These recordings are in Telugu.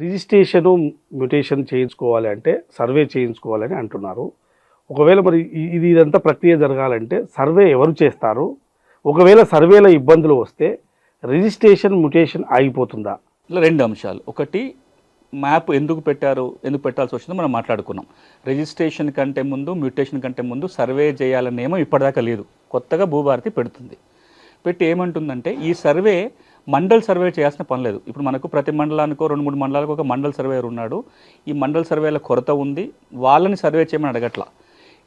రిజిస్ట్రేషను మ్యూటేషన్ చేయించుకోవాలి అంటే సర్వే చేయించుకోవాలని అంటున్నారు. ఒకవేళ మరి ఇది ఇదంతా ప్రక్రియ జరగాలంటే సర్వే ఎవరు చేస్తారు? ఒకవేళ సర్వేలో ఇబ్బందులు వస్తే రిజిస్ట్రేషన్ మ్యూటేషన్ ఆగిపోతుందా? ఇలా రెండు అంశాలు. ఒకటి మ్యాప్ ఎందుకు పెట్టారు ఎందుకు పెట్టాల్సి వచ్చిందో మనం మాట్లాడుకున్నాం. రిజిస్ట్రేషన్ కంటే ముందు మ్యూటేషన్ కంటే ముందు సర్వే చేయాలనే నియమం ఇప్పటిదాకా లేదు. కొత్తగా భూభారతి పెడుతుంది. పెట్టి ఏమంటుందంటే ఈ సర్వే మండల్ సర్వే చేయాల్సిన పని లేదు. ఇప్పుడు మనకు ప్రతి మండలానికో రెండు మూడు మండలాలకు ఒక మండల్ సర్వేయర్ ఉన్నాడు. ఈ మండల్ సర్వేల కొరత ఉంది. వాళ్ళని సర్వే చేయమని అడగట్లా.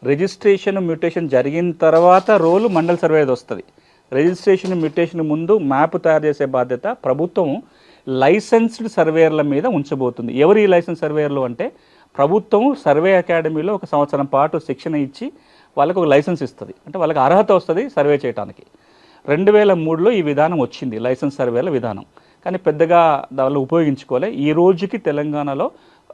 రిజిస్ట్రేషన్ మ్యూటేషన్ జరిగిన తర్వాత రోలు మండల్ సర్వేది వస్తుంది. రిజిస్ట్రేషన్ మ్యూటేషన్ ముందు మ్యాప్ తయారు చేసే బాధ్యత ప్రభుత్వం లైసెన్స్డ్ సర్వేయర్ల మీద ఉంచబోతుంది. ఎవరు ఈ లైసెన్స్ సర్వేయర్లు అంటే ప్రభుత్వం సర్వే అకాడమీలో ఒక సంవత్సరం పాటు శిక్షణ ఇచ్చి వాళ్ళకు ఒక లైసెన్స్ ఇస్తుంది. అంటే వాళ్ళకి అర్హత వస్తుంది సర్వే చేయడానికి రెండు వేల మూడులో ఈ విధానం వచ్చింది లైసెన్స్ సర్వేల విధానం. కానీ పెద్దగా దానిలో ఉపయోగించుకోలే. ఈ రోజుకి తెలంగాణలో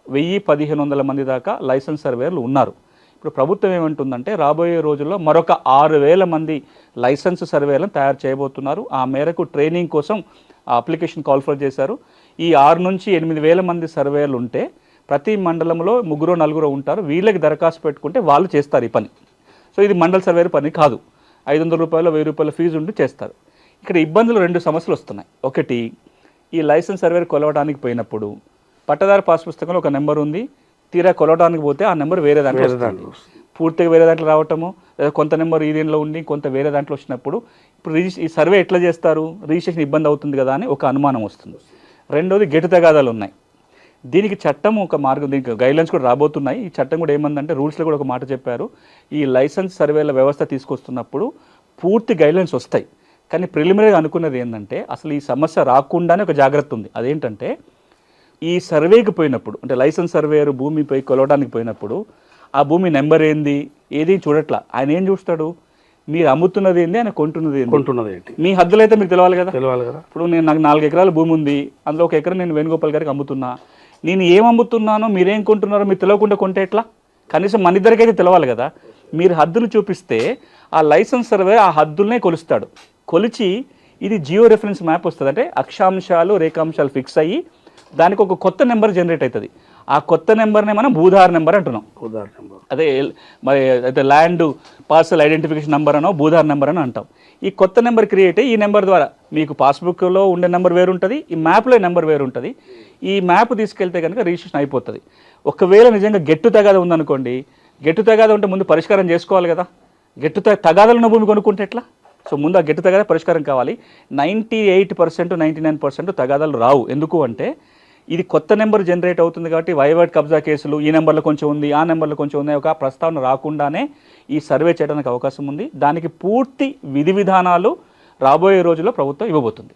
వెయ్యి పదిహేను వందల మంది దాకా లైసెన్స్ సర్వేయర్లు ఉన్నారు. ఇప్పుడు ప్రభుత్వం ఏమంటుందంటే రాబోయే రోజుల్లో మరొక ఆరు వేల మంది లైసెన్స్ సర్వేలను తయారు చేయబోతున్నారు. ఆ మేరకు ట్రైనింగ్ కోసం ఆ అప్లికేషన్ కాల్ఫర్ చేశారు. ఈ ఆరు నుంచి ఎనిమిది వేల మంది సర్వేలు ఉంటే ప్రతి మండలంలో ముగ్గురు నలుగురు ఉంటారు. వీళ్ళకి దరఖాస్తు పెట్టుకుంటే వాళ్ళు చేస్తారు ఈ పని. సో ఇది మండల సర్వేర్ పని కాదు. ఐదు వందల రూపాయలు వెయ్యి రూపాయల ఫీజు ఉండి చేస్తారు. ఇక్కడ ఇబ్బందులు రెండు సమస్యలు వస్తున్నాయి. ఒకటి ఈ లైసెన్స్ సర్వేర్ కొలవడానికి పోయినప్పుడు పట్టదారు పాస్ పుస్తకంలో ఒక నెంబర్ ఉంది. తీరా కొలవడానికి పోతే ఆ నెంబర్ వేరే దాంట్లో. పూర్తిగా వేరే దాంట్లో రావటము లేదా కొంత నెంబర్ ఈ దీనిలో ఉండి కొంత వేరే దాంట్లో వచ్చినప్పుడు ఇప్పుడు రిజిస్ ఈ సర్వే ఎట్లా చేస్తారు? రిజిస్ట్రేషన్ ఇబ్బంది అవుతుంది కదా అని ఒక అనుమానం వస్తుంది. రెండోది గెటు తగాదాలు ఉన్నాయి. దీనికి చట్టం ఒక మార్గం దీనికి గైడ్లైన్స్ కూడా రాబోతున్నాయి. ఈ చట్టం కూడా ఏమందంటే రూల్స్లో కూడా ఒక మాట చెప్పారు. ఈ లైసెన్స్ సర్వేల వ్యవస్థ తీసుకొస్తున్నప్పుడు పూర్తి గైడ్లైన్స్ వస్తాయి. కానీ ప్రిలిమినరీగా అనుకున్నది ఏంటంటే అసలు ఈ సమస్య రాకుండానే ఒక జాగ్రత్త ఉంది. అదేంటంటే ఈ సర్వేకి పోయినప్పుడు అంటే లైసెన్స్ సర్వేయర్ భూమిపై కొలవడానికి పోయినప్పుడు ఆ భూమి నెంబర్ ఏంది? ఏది చూడట్లా? ఆయన ఏం చూస్తాడు? మీరు అమ్ముతున్నది ఏంది? ఆయన కొంటున్నది ఏంది? కొంటున్నది ఏంటి? మీ హద్దులు అయితే మీకు తెలవాలి కదా? తెలియాలి కదా? ఇప్పుడు నేను నాకు నాలుగు ఎకరాల భూమి ఉంది. అందులో ఒక ఎకరం నేను వేణుగోపాల్ గారికి అమ్ముతున్నా. నేను ఏం అమ్ముతున్నానో మీరేం కొంటున్నారో మీరు తెలియకుండా కొంటే ఎట్లా? కనీసం మన ఇద్దరికైతే తెలవాలి కదా. మీరు హద్దులు చూపిస్తే ఆ లైసెన్స్ సర్వే ఆ హద్దులనే కొలుస్తాడు. కొలిచి ఇది జియో రెఫరెన్స్ మ్యాప్ వస్తుంది. అంటే అక్షాంశాలు రేఖాంశాలు ఫిక్స్ అయ్యి దానికి ఒక కొత్త నెంబర్ జనరేట్ అవుతుంది. ఆ కొత్త నెంబర్నే మనం భూధార నెంబర్ అంటున్నాం. ఉదాహరణ అదే ఎల్- మరి అయితే ల్యాండ్ పార్సల్ ఐడెంటిఫికేషన్ నెంబర్ అనో భూధార్ నెంబర్ అని అంటాం. ఈ కొత్త నెంబర్ క్రియేట్ అయ్యి ఈ నెంబర్ ద్వారా మీకు పాస్బుక్లో ఉండే నెంబర్ వేరు ఉంటుంది ఈ మ్యాప్లో నెంబర్ వేరు ఉంటుంది ఈ మ్యాప్ తీసుకెళ్తే కనుక రిజిస్ట్రేషన్ అయిపోతుంది. ఒకవేళ నిజంగా గెట్టు తగాద ఉందనుకోండి గెట్టు తగాద ఉంటే ముందు పరిష్కారం చేసుకోవాలి కదా. గెట్టు తగాదాలు ఉన్న భూమి కొనుక్కుంటే ఎట్లా? సో ముందు ఆ గెట్టు తగాద పరిష్కారం కావాలి. Ninety eight percent ninety nine percent తగాదాలు రావు. ఎందుకు అంటే ఇది కొత్త నెంబర్ జనరేట్ అవుతుంది కాబట్టి వైవర్డ్ కబ్జా కేసులు ఈ నెంబర్లో కొంచెం ఉంది ఆ నెంబర్లో కొంచెం ఉంది ఒక ప్రస్తావన రాకుండానే ఈ సర్వే చేయడానికి అవకాశం ఉంది. దానికి పూర్తి విధి విధానాలు రాబోయే రోజుల్లో ప్రభుత్వం ఇవ్వబోతుంది.